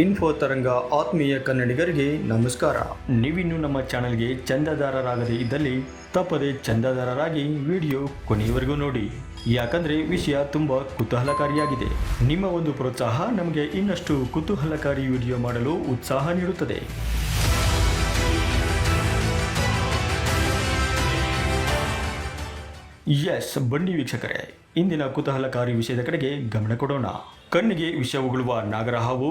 Info ತರಂಗ ಆತ್ಮೀಯ ಕನ್ನಡಿಗರಿಗೆ ನಮಸ್ಕಾರ. ನೀವಿನ್ನು ನಮ್ಮ ಚಾನೆಲ್ಗೆ ಚಂದಾದಾರರಾಗದೇ ಇದ್ದಲ್ಲಿ ತಪ್ಪದೆ ಚಂದಾದಾರರಾಗಿ ವಿಡಿಯೋ ಕೊನೆಯವರೆಗೂ ನೋಡಿ. ಯಾಕಂದ್ರೆ ವಿಷಯ ತುಂಬಾ ಕುತೂಹಲಕಾರಿಯಾಗಿದೆ. ನಿಮ್ಮ ಒಂದು ಪ್ರೋತ್ಸಾಹ ನಮಗೆ ಇನ್ನಷ್ಟು ಕುತೂಹಲಕಾರಿ ವಿಡಿಯೋ ಮಾಡಲು ಉತ್ಸಾಹ ನೀಡುತ್ತದೆ. ಎಸ್ ಬನ್ನಿ ವೀಕ್ಷಕರೇ, ಇಂದಿನ ಕುತೂಹಲಕಾರಿ ವಿಷಯದ ಕಡೆಗೆ ಗಮನ ಕೊಡೋಣ. ಕಣ್ಣಿಗೆ ವಿಷ ಉಗುಳುವ ನಾಗರ ಹಾವು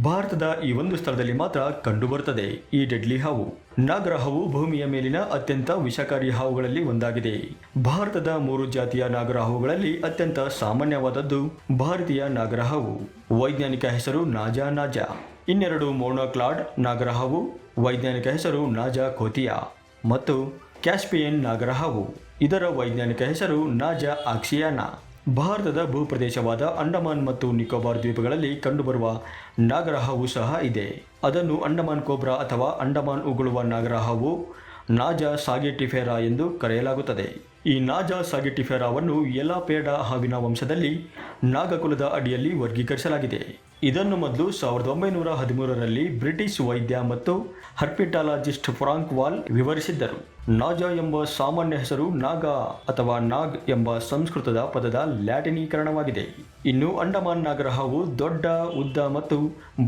ಭಾರತದ ಈ ಒಂದು ಸ್ಥಳದಲ್ಲಿ ಮಾತ್ರ ಕಂಡುಬರುತ್ತದೆ. ಈ ಡೆಡ್ಲಿ ಹಾವು ನಾಗರ ಹಾವು ಭೂಮಿಯ ಮೇಲಿನ ಅತ್ಯಂತ ವಿಷಕಾರಿ ಹಾವುಗಳಲ್ಲಿ ಒಂದಾಗಿದೆ. ಭಾರತದ ಮೂರು ಜಾತಿಯ ನಾಗರ ಹಾವುಗಳಲ್ಲಿ ಅತ್ಯಂತ ಸಾಮಾನ್ಯವಾದದ್ದು ಭಾರತೀಯ ನಾಗರ ಹಾವು. ವೈಜ್ಞಾನಿಕ ಹೆಸರು ನಾಜಾ ನಾಜಾ. ಇನ್ನೆರಡು ಮೋನೋಕ್ಲಾಡ್ ನಾಗರ ಹಾವು, ವೈಜ್ಞಾನಿಕ ಹೆಸರು ನಾಜಾ ಕೋತಿಯಾ ಮತ್ತು ಕ್ಯಾಸ್ಪಿಯನ್ ನಾಗರ ಹಾವು. ಇದರ ವೈಜ್ಞಾನಿಕ ಹೆಸರು ನಾಜಾ ಆಕ್ಸಿಯಾನಾ. ಭಾರತದ ಭೂಪ್ರದೇಶವಾದ ಅಂಡಮಾನ್ ಮತ್ತು ನಿಕೋಬಾರ್ ದ್ವೀಪಗಳಲ್ಲಿ ಕಂಡುಬರುವ ನಾಗರಹಾವು ಸಹ ಇದೆ. ಅದನ್ನು ಅಂಡಮಾನ್ ಕೋಬ್ರಾ ಅಥವಾ ಅಂಡಮಾನ್ ಉಗುಳುವ ನಾಗರಹಾವು ನಾಜಾ ಸಾಗೆಟಿಫೆರಾ ಎಂದು ಕರೆಯಲಾಗುತ್ತದೆ. ಈ ನಾಜಾ ಸಾಗೆಟಿಫೆರಾವನ್ನು ಎಲಾಪೇಡಾ ಹಾವಿನ ವಂಶದಲ್ಲಿ ನಾಗಕುಲದ ಅಡಿಯಲ್ಲಿ ವರ್ಗೀಕರಿಸಲಾಗಿದೆ. ಇದನ್ನು ಮೊದಲು ಸಾವಿರದ ಒಂಬೈನೂರ ಹದಿಮೂರರಲ್ಲಿ ಬ್ರಿಟಿಷ್ ವೈದ್ಯ ಮತ್ತು ಹರ್ಪಿಟಾಲಜಿಸ್ಟ್ ಫ್ರಾಂಕ್ ವಾಲ್ ವಿವರಿಸಿದ್ದರು. ನಾಜಾ ಎಂಬ ಸಾಮಾನ್ಯ ಹೆಸರು ನಾಗ ಅಥವಾ ನಾಗ್ ಎಂಬ ಸಂಸ್ಕೃತದ ಪದದ ಲ್ಯಾಟಿನೀಕರಣವಾಗಿದೆ. ಇನ್ನು ಅಂಡಮಾನ್ ನಾಗರ ಹಾವು ದೊಡ್ಡ, ಉದ್ದ ಮತ್ತು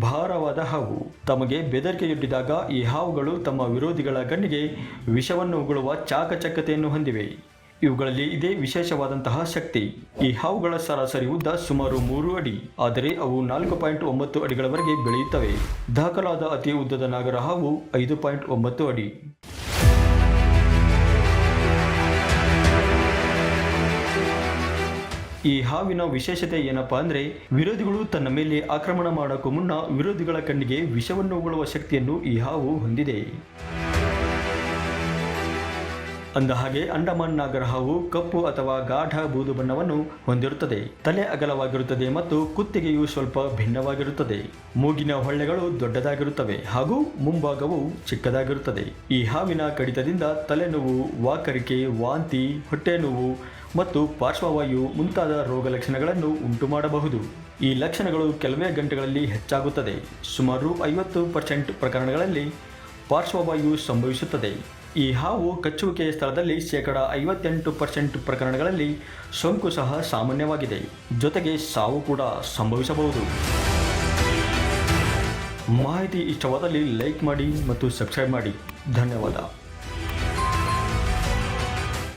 ಭಾರವಾದ ಹಾವು. ತಮಗೆ ಬೆದರಿಕೆಯೊಡ್ಡಿದಾಗ ಈ ಹಾವುಗಳು ತಮ್ಮ ವಿರೋಧಿಗಳ ಗಣ್ಣಿಗೆ ವಿಷವನ್ನು ಉಗುಳುವ ಚಾಕಚಕ್ಯತೆಯನ್ನು ಹೊಂದಿವೆ. ಇವುಗಳಲ್ಲಿ ಇದೇ ವಿಶೇಷವಾದಂತಹ ಶಕ್ತಿ. ಈ ಹಾವುಗಳ ಸರಾಸರಿ ಉದ್ದ ಸುಮಾರು ಮೂರು ಅಡಿ, ಆದರೆ ಅವು ನಾಲ್ಕು ಪಾಯಿಂಟ್ ಒಂಬತ್ತು ಅಡಿಗಳವರೆಗೆ ಬೆಳೆಯುತ್ತವೆ. ದಾಖಲಾದ ಅತಿ ಉದ್ದದ ನಾಗರ ಹಾವು ಐದು ಪಾಯಿಂಟ್ ಒಂಬತ್ತು ಅಡಿ. ಈ ಹಾವಿನ ವಿಶೇಷತೆ ಏನಪ್ಪಾ ಅಂದ್ರೆ, ವಿರೋಧಿಗಳು ತನ್ನ ಮೇಲೆ ಆಕ್ರಮಣ ಮಾಡೋಕ್ಕೂ ಮುನ್ನ ವಿರೋಧಿಗಳ ಕಣ್ಣಿಗೆ ವಿಷವನ್ನು ಉಗುಳುವ ಶಕ್ತಿಯನ್ನು ಈ ಹಾವು ಹೊಂದಿದೆ. ಅಂದ ಹಾಗೆ ಅಂಡಮಾನ್ ನಾಗರ ಹಾವು, ಕಪ್ಪು ಅಥವಾ ಗಾಢ ಬೂದು ಬಣ್ಣವನ್ನು ಹೊಂದಿರುತ್ತದೆ. ತಲೆ ಅಗಲವಾಗಿರುತ್ತದೆ ಮತ್ತು ಕುತ್ತಿಗೆಯು ಸ್ವಲ್ಪ ಭಿನ್ನವಾಗಿರುತ್ತದೆ. ಮೂಗಿನ ಹೊಳ್ಳೆಗಳು ದೊಡ್ಡದಾಗಿರುತ್ತವೆ ಹಾಗೂ ಮುಂಭಾಗವು ಚಿಕ್ಕದಾಗಿರುತ್ತದೆ. ಈ ಹಾವಿನ ಕಡಿತದಿಂದ ತಲೆನೋವು, ವಾಕರಿಕೆ, ವಾಂತಿ ಹೊಟ್ಟೆ ನೋವು ಮತ್ತು ಪಾರ್ಶ್ವವಾಯು ಮುಂತಾದ ರೋಗ ಲಕ್ಷಣಗಳನ್ನು ಉಂಟು ಮಾಡಬಹುದು ಈ ಲಕ್ಷಣಗಳು ಕೆಲವೇ ಗಂಟೆಗಳಲ್ಲಿ ಹೆಚ್ಚಾಗುತ್ತದೆ. ಸುಮಾರು ಐವತ್ತು ಪರ್ಸೆಂಟ್ ಪ್ರಕರಣಗಳಲ್ಲಿ ಪಾರ್ಶ್ವವಾಯು ಸಂಭವಿಸುತ್ತದೆ. ಈ ಹಾವು ಕಚ್ಚುವಿಕೆಯ ಸ್ಥಳದಲ್ಲಿ ಶೇಕಡ ಐವತ್ತೆಂಟು ಪರ್ಸೆಂಟ್ ಪ್ರಕರಣಗಳಲ್ಲಿ ಸೋಂಕು ಸಹ ಸಾಮಾನ್ಯವಾಗಿದೆ. ಜೊತೆಗೆ ಸಾವು ಕೂಡ ಸಂಭವಿಸಬಹುದು. ಮಾಹಿತಿ ಇಷ್ಟವಾದಲ್ಲಿ ಲೈಕ್ ಮಾಡಿ ಮತ್ತು ಸಬ್ಸ್ಕ್ರೈಬ್ ಮಾಡಿ. ಧನ್ಯವಾದ.